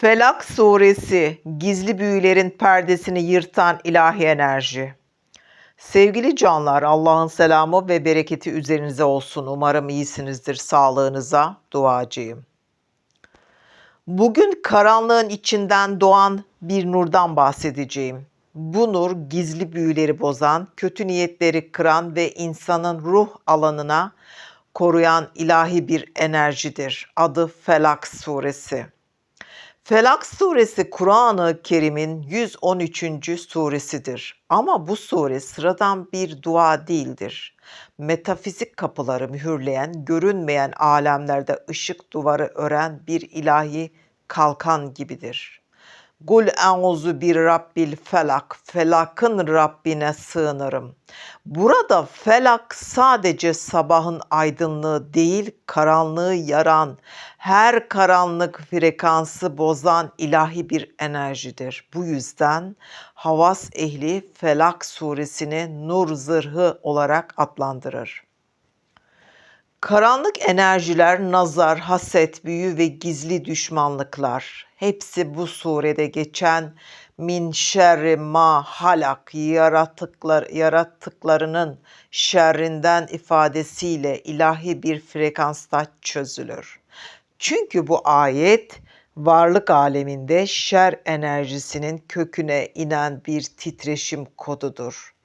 Felak suresi gizli büyülerin perdesini yırtan ilahi enerji. Sevgili canlar, Allah'ın selamı ve bereketi üzerinize olsun. Umarım iyisinizdir. Sağlığınıza duacıyım. Bugün karanlığın içinden doğan bir nurdan bahsedeceğim. Bu nur gizli büyüleri bozan, kötü niyetleri kıran ve insanın ruh alanına koruyan ilahi bir enerjidir. Adı Felak suresi. Felak suresi Kur'an-ı Kerim'in 113. suresidir. Ama bu sure sıradan bir dua değildir. Metafizik kapıları mühürleyen, görünmeyen alemlerde ışık duvarı ören bir ilahi kalkan gibidir. Kul euzu bir rabbil felak, felakın Rabbine sığınırım. Burada felak sadece sabahın aydınlığı değil, karanlığı yaran, her karanlık frekansı bozan ilahi bir enerjidir. Bu yüzden Havas ehli Felak suresini nur zırhı olarak adlandırır. Karanlık enerjiler, nazar, haset, büyü ve gizli düşmanlıklar hepsi bu surede geçen min şerri ma halak yaratıklar, yarattıklarının şerrinden ifadesiyle ilahi bir frekansta çözülür. Çünkü bu ayet varlık aleminde şer enerjisinin köküne inen bir titreşim kodudur.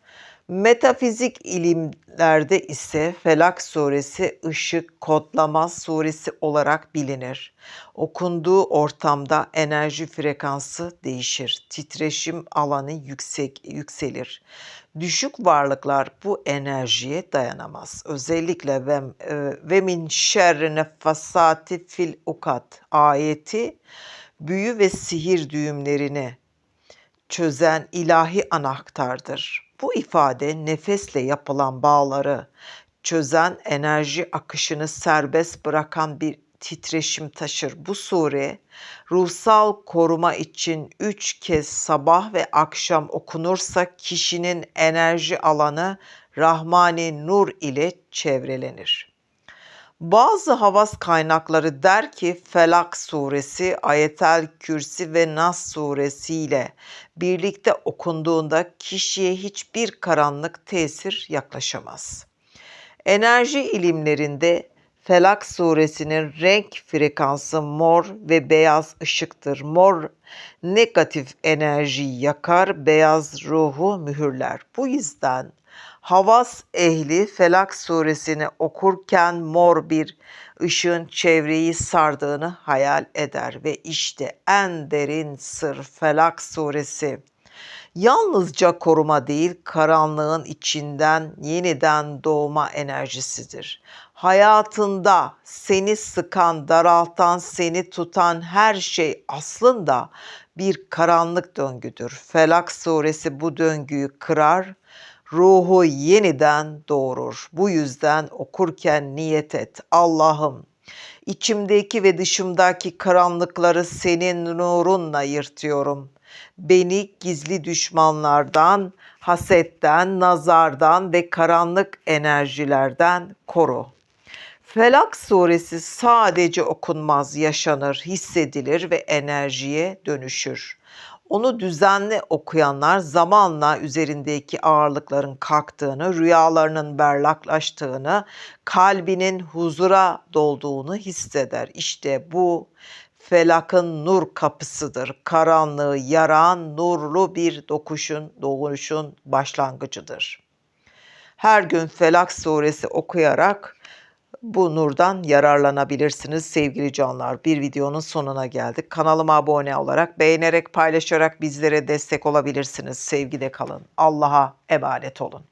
Metafizik ilimlerde ise Felak suresi ışık kodlama suresi olarak bilinir. Okunduğu ortamda enerji frekansı değişir. Titreşim alanı yüksek yükselir. Düşük varlıklar bu enerjiye dayanamaz. Özellikle ve, ve min şerri nefasati fil ukat ayeti büyü ve sihir düğümlerini çözen ilahi anahtardır. Bu ifade nefesle yapılan bağları çözen enerji akışını serbest bırakan bir titreşim taşır. Bu sure ruhsal koruma için üç kez sabah ve akşam okunursa kişinin enerji alanı Rahmani Nur ile çevrelenir. Bazı havas kaynakları der ki Felak suresi, Ayetel Kürsi ve Nas suresi ile birlikte okunduğunda kişiye hiçbir karanlık tesir yaklaşamaz. Enerji ilimlerinde Felak suresinin renk frekansı mor ve beyaz ışıktır. Mor negatif enerjiyi yakar, beyaz ruhu mühürler. Bu yüzden Havas ehli Felak suresini okurken mor bir ışığın çevreyi sardığını hayal eder ve işte en derin sır Felak suresi. Yalnızca koruma değil, karanlığın içinden yeniden doğma enerjisidir. Hayatında seni sıkan, daraltan, seni tutan her şey aslında bir karanlık döngüdür. Felak suresi bu döngüyü kırar, ruhu yeniden doğurur. Bu yüzden okurken niyet et. Allah'ım içimdeki ve dışımdaki karanlıkları senin nurunla yırtıyorum. Beni gizli düşmanlardan, hasetten, nazardan ve karanlık enerjilerden koru. Felak suresi sadece okunmaz, yaşanır, hissedilir ve enerjiye dönüşür. Onu düzenli okuyanlar zamanla üzerindeki ağırlıkların kalktığını, rüyalarının berlaklaştığını, kalbinin huzura dolduğunu hisseder. İşte bu felakın nur kapısıdır. Karanlığı yaran nurlu bir dokuşun, doğuşun başlangıcıdır. Her gün Felak suresi okuyarak bu nurdan yararlanabilirsiniz sevgili canlar. Bir videonun sonuna geldik. Kanalıma abone olarak, beğenerek, paylaşarak bizlere destek olabilirsiniz. Sevgide kalın. Allah'a emanet olun.